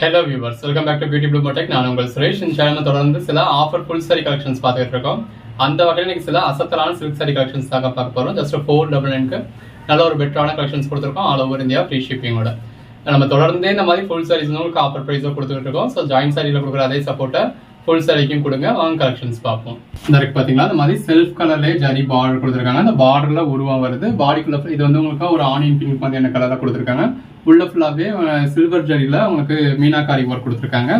Hello viewers welcome back to beauty blue மோட்டெக் நான் உங்கள் சுரேஷ். இந்த சேனல் தொடர்ந்து சில ஆஃபர் ஃபுல் சாரி கலெக்ஷன்ஸ் பார்த்துட்டு இருக்கோம். அந்த வகையில் நீங்கள் சில அசத்தலான சில்க் சாரி கலெக்ஷன்ஸ் தாங்க பார்க்க போகிறோம் ஜஸ்ட் ஃபோர் டபுள் நைனுக்கு நல்ல ஒரு பெட்டரான கலெக்ஷன்ஸ் கொடுத்துருக்கோம் ஆல் ஓவர் இந்தியா ஃப்ரீ ஷிப்பிங்கோட நம்ம தொடர்ந்தே இந்த மாதிரி ஃபுல் சாரீஸ் உங்களுக்கு ஆஃபர் ப்ரைஸோ கொடுத்துட்டு இருக்கோம். ஸோ ஜாயின் சாரியில் கொடுக்குற அதே சப்போர்ட்டை ஃபுல் சாரிக்கும் கொடுங்க. வாங்க கலெக்ஷன்ஸ் பார்ப்போம். இந்த இருக்கு பார்த்தீங்களா இந்த மாதிரி செல்ஃப் கலர்லேயே ஜரி பார்டர் கொடுத்துருக்காங்க. அந்த பார்டரில் உருவம் வருது. பாடிக்குள்ள இது வந்து உங்களுக்கு ஒரு ஆனியன் பிங்க் மாதிரியான கலரில் கொடுத்துருக்காங்க. உள்ள ஃபுல்லாகவே சில்வர் ஜரியில் உங்களுக்கு மீனாக்காரி ஒர்க் கொடுத்துருக்காங்க.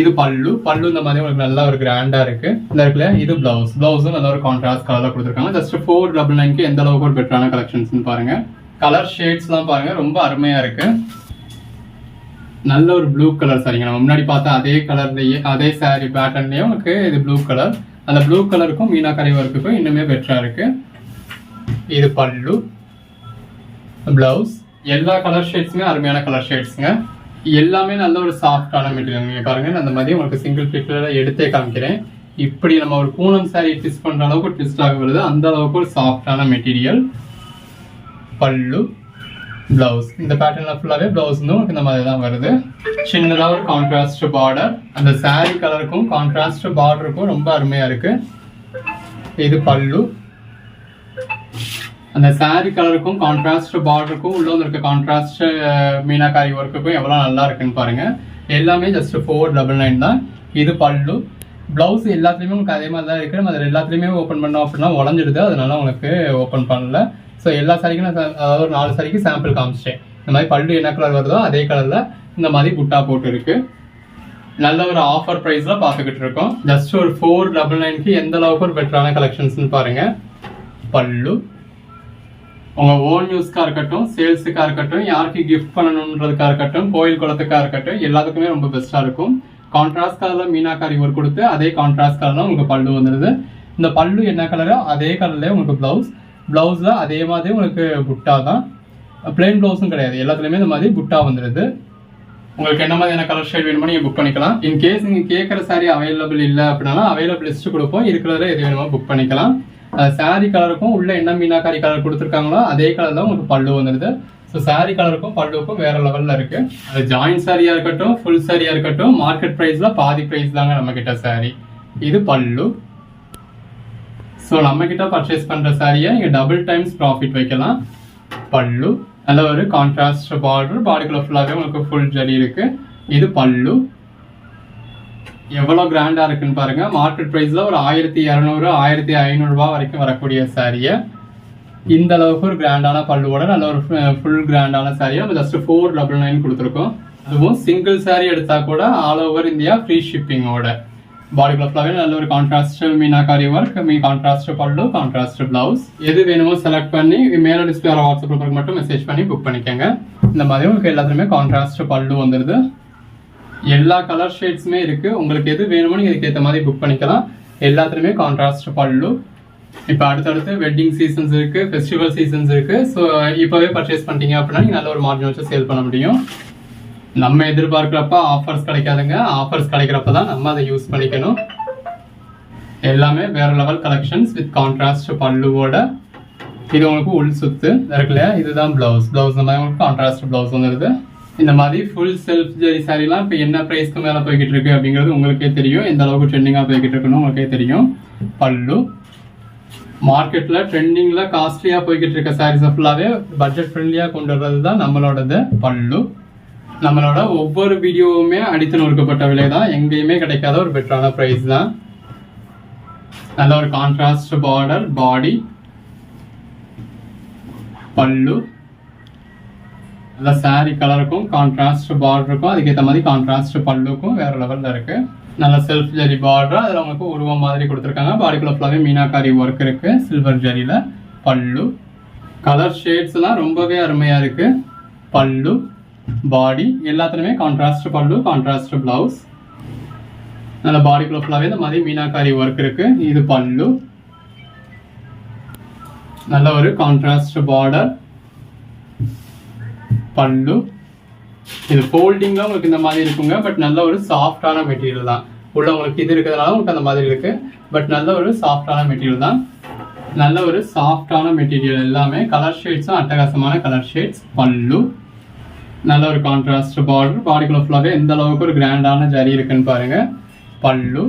இது பல்லு. பல்லு இந்த மாதிரி உங்களுக்கு நல்லா ஒரு கிராண்டாக இருக்குது இந்த இருக்குல்ல இது ப்ளவுஸ் ப்ளவுஸும் நல்ல ஒரு கான்ட்ராஸ்ட் கலராக கொடுத்துருக்காங்க. ஜஸ்ட் ஃபோர் டபுள் நைன்க்கு எந்த அளவுக்கு ஒரு பெட்டரான கலெக்ஷன்ஸ்னு பாருங்கள் கலர் ஷேட்ஸ்லாம் பாருங்கள் ரொம்ப அருமையாக இருக்குது நல்ல ஒரு ப்ளூ கலர் சரிங்க. நம்ம முன்னாடி பார்த்தா அதே கலர்லேயே அதே saree பேட்டர்ன்லேயே உங்களுக்கு இது ப்ளூ கலர் அந்த ப்ளூ கலருக்கும் மீனாக்கரை ஒர்க்குக்கும் இன்னுமே பெட்டராக இருக்குது இது பல்லு. ப்ளவுஸ் எல்லா கலர் ஷேட்ஸுமே அருமையான கலர் ஷேட்ஸுங்க எல்லாமே நல்ல ஒரு சாஃப்டான மெட்டீரியல் நீங்கள் பாருங்கள் நான் அந்த மாதிரி உங்களுக்கு சிங்கிள் பிக்ல எடுத்தே காமிக்கிறேன். இப்படி நம்ம ஒரு பூனம் சாரி ட்விஸ்ட் பண்ணுற அளவுக்கு ட்விஸ்ட் ஆக வருது. அந்த அளவுக்கு ஒரு சாஃப்டான மெட்டீரியல் பல்லு பிளவுஸ் இந்த பேட்டர்னில் ஃபுல்லாகவே பிளவுஸ் வந்து உங்களுக்கு இந்த மாதிரி தான் வருது. சின்னதாக ஒரு கான்ட்ராஸ்ட் பார்டர் அந்த சாரி கலருக்கும் கான்ட்ராஸ்ட் பார்டருக்கும் ரொம்ப அருமையாக இருக்குது இது பல்லு. அந்த சாரி கலருக்கும் கான்ட்ராஸ்ட் பார்டருக்கும் உள்ள வந்து இருக்க கான்ட்ராஸ்ட் மீனாக்காரி ஒர்க்குக்கும் எவ்வளோ நல்லா இருக்குன்னு பாருங்க. எல்லாமே ஜஸ்ட் ஃபோர் டபுள் நைன் தான். இது பல்லு. ப்ளவுஸ் எல்லாத்துலேயுமே உங்களுக்கு அதே மாதிரி தான் இருக்குது நம்ம அதில் எல்லாத்துலேயுமே ஓப்பன் பண்ணோம் அப்படின்னா உடஞ்சிடுது. அதனால உங்களுக்கு ஓப்பன் பண்ணல. ஸோ எல்லா சாரிக்கும் நான் அதாவது ஒரு நாலு சாரிக்கு சாம்பிள் காமிச்சிட்டேன். இந்த மாதிரி பல்லு என்ன கலர் வருதோ அதே கலரில் இந்த மாதிரி புட்டா போட்டு இருக்கு. நல்ல ஒரு ஆஃபர் ப்ரைஸில் பார்த்துக்கிட்டு இருக்கோம். ஜஸ்ட் ஒரு ஃபோர் டபுள் நைன்க்கு எந்த அளவுக்கு ஒரு பெட்டரான கலெக்ஷன்ஸ்னு பாருங்கள் பல்லு. உங்கள் ஓன் யூஸ்க்காக இருக்கட்டும் சேல்ஸுக்காக இருக்கட்டும் யாருக்கு கிஃப்ட் பண்ணணுன்றதுக்காக இருக்கட்டும் கோயில் குளத்துக்காக இருக்கட்டும் எல்லாத்துக்குமே ரொம்ப பெஸ்ட்டாக இருக்கும். கான்ட்ராஸ்ட் கலரில் மீனாக்காரி ஒரு கொடுத்து அதே கான்ட்ராஸ்ட் கலரில் உங்களுக்கு பல்லு வந்துடுது இந்த பல்லு என்ன கலரோ அதே கலரில் உங்களுக்கு ப்ளவுஸ் ப்ளவுஸில் அதே மாதிரி உங்களுக்கு புட்டா தான். பிளெயின் ப்ளவுஸும் கிடையாது. எல்லாத்துலேயுமே இந்த மாதிரி புட்டா வந்துடுது உங்களுக்கு என்ன மாதிரியான கலர் ஷேட் வேணுமோ நீங்கள் புக் பண்ணிக்கலாம். இன் கேஸ் நீங்கள் கேட்குற சாரி அவைலபிள் இல்லை அப்படின்னாலும் அவைலபிள் லிஸ்ட் கொடுப்போம். இருக்கிறதுல எது வேணுமோ புக் பண்ணிக்கலாம். சாரி கலருக்கும் உள்ள என்ன மீனாக்காரி கலர் கொடுத்துருக்காங்களோ அதே கலர்ல உங்களுக்கு பல்லு வந்துடுது. ஸோ சாரி கலருக்கும் பல்லுக்கும் வேற லெவலில் இருக்கு. அது ஜாயிண்ட் சாரியா இருக்கட்டும் ஃபுல் சாரியா இருக்கட்டும் மார்க்கெட் ப்ரைஸ்ல பாதி ப்ரைஸ் தாங்க நம்ம கிட்ட சாரி இது பல்லு. ஸோ நம்ம கிட்ட பர்ச்சேஸ் பண்ற சாரியை நீங்க டபுள் டைம்ஸ் ப்ராஃபிட் வைக்கலாம். பல்லு நல்ல ஒரு கான்ட்ராஸ்ட் பார்டர் பாடிக்குள்ள ஃபுல்லாகவே உங்களுக்கு ஃபுல் ஜரி இருக்கு. இது பல்லு. எவ்வளோ கிராண்டாக இருக்குன்னு பாருங்கள் மார்க்கெட் ப்ரைஸில் ஒரு ஆயிரத்தி இரநூறு ஆயிரத்தி ஐநூறுரூவா வரைக்கும் வரக்கூடிய சாரியை இந்த அளவுக்கு ஒரு கிராண்டான பல்லுவோட நல்ல ஒரு ஃபுல் கிராண்டான சாரியை நம்ம ஜஸ்ட் ஃபோர் டபுள் நைன் கொடுத்துருக்கோம். அதுவும் சிங்கிள் saree எடுத்தால் கூட ஆல் ஓவர் இந்தியா ஃப்ரீ ஷிப்பிங்கோட பாடி ஃபுல்லாகவே நல்ல ஒரு கான்ட்ராஸ்ட் மீனாக்காரி ஒர்க் மீ கான்ட்ராஸ்ட் பல்லு கான்ட்ராஸ்ட் பிளவுஸ் எது வேணுமோ செலக்ட் பண்ணி மேல டிஸ்பிளே வாட்ஸ்அப் நம்பருக்கு மட்டும் மெசேஜ் பண்ணி புக் பண்ணிக்கோங்க. இந்த மாதிரி உங்களுக்கு எல்லாத்துலேயுமே கான்ட்ராஸ்ட் பல்லு வந்துடுது எல்லா கலர் ஷேட்ஸுமே இருக்குது உங்களுக்கு எது வேணுமோ நீங்கள் இதுக்கேற்ற மாதிரி புக் பண்ணிக்கலாம். எல்லாத்துலேயுமே கான்ட்ராஸ்ட் பல்லு. இப்போ அடுத்தடுத்து வெட்டிங் சீசன்ஸ் இருக்குது ஃபெஸ்டிவல் சீசன்ஸ் இருக்குது ஸோ இப்போவே பர்ச்சேஸ் பண்ணிட்டீங்க அப்படின்னா நீங்கள் நல்ல ஒரு மார்ஜின் வச்சு சேல் பண்ண முடியும். நம்ம எதிர்பார்க்குறப்ப ஆஃபர்ஸ் கிடைக்காதுங்க. ஆஃபர்ஸ் கிடைக்கிறப்ப தான் நம்ம அதை யூஸ் பண்ணிக்கணும். எல்லாமே வேற லெவல் கலெக்ஷன்ஸ் வித் கான்ட்ராஸ்ட் பல்லுவோட. இது உங்களுக்கு உள் சுத்து. இருக்குல்லையா இதுதான் ப்ளவுஸ் ப்ளவுஸ் உங்களுக்கு கான்ட்ராஸ்ட் ப்ளவுஸ் வந்துருது இந்த மாதிரி ஃபுல் செல்ஃப் ஜெரி சாரிலாம் இப்போ என்ன ப்ரைஸ்க்கு மேலே போய்கிட்டு இருக்கு அப்படிங்கிறது உங்களுக்கே தெரியும். எந்த அளவுக்கு ட்ரெண்டிங்காக போய்கிட்டு இருக்குன்னு உங்களுக்கே தெரியும். பல்லு. மார்க்கெட்டில் ட்ரெண்டிங்கில் காஸ்ட்லியாக போய்கிட்டு இருக்க சாரீஸை ஃபுல்லாகவே பட்ஜெட் ஃப்ரெண்ட்லியாக கொண்டு வர்றது தான் நம்மளோடது பல்லு. நம்மளோட ஒவ்வொரு வீடியோவுமே அடித்து நொறுக்கப்பட்ட விலை தான். எங்கேயுமே கிடைக்காத ஒரு பெட்டரான ப்ரைஸ் தான். நல்ல ஒரு கான்ட்ராஸ்ட் பார்டர் பாடி பல்லு. நல்ல சாரி கலருக்கும் கான்ட்ராஸ்ட் பார்டருக்கும் அதுக்கேற்ற மாதிரி கான்ட்ராஸ்ட் பல்லுக்கும் வேற லெவலில் இருக்கு. நல்ல செல்ஃப் ஜரி பார்டர் அதில் உங்களுக்கு உருவம் மாதிரி கொடுத்துருக்காங்க. பாடிக்குள்ள ஃபுல்லாகவே மீனாக்காரி ஒர்க் இருக்கு சில்வர் ஜரியில் பல்லு. கலர் ஷேட்ஸ்லாம் ரொம்பவே அருமையாக இருக்கு. பல்லு பாடி எல்லாத்துலையுமே கான்ட்ராஸ்ட் பல்லு கான்ட்ராஸ்ட் பிளவுஸ் நல்ல பாடிக்குள்ள ஃபுல்லாகவே இந்த மாதிரி மீனாக்காரி ஒர்க் இருக்கு. இது பல்லு. நல்ல ஒரு கான்ட்ராஸ்ட் பார்டர் பல்லு. இது ஃபோல்டிங்ல உங்களுக்கு இந்த மாதிரி இருக்குங்க. பட் நல்ல ஒரு சாஃப்டான மெட்டீரியல் தான். உள்ள உங்களுக்கு இது இருக்கிறதுனால உங்களுக்கு அந்த மாதிரி இருக்குது பட் நல்ல ஒரு சாஃப்டான மெட்டீரியல் தான். நல்ல ஒரு சாஃப்டான மெட்டீரியல் எல்லாமே கலர் ஷேட்ஸும் அட்டகாசமான கலர் ஷேட்ஸ் பல்லு. நல்ல ஒரு கான்ட்ராஸ்ட் பார்டர் பாடிக்குள்ள ஃபுல்லாகவே எந்த அளவுக்கு ஒரு கிராண்டான ஜரி இருக்குன்னு பாருங்கள் பல்லு.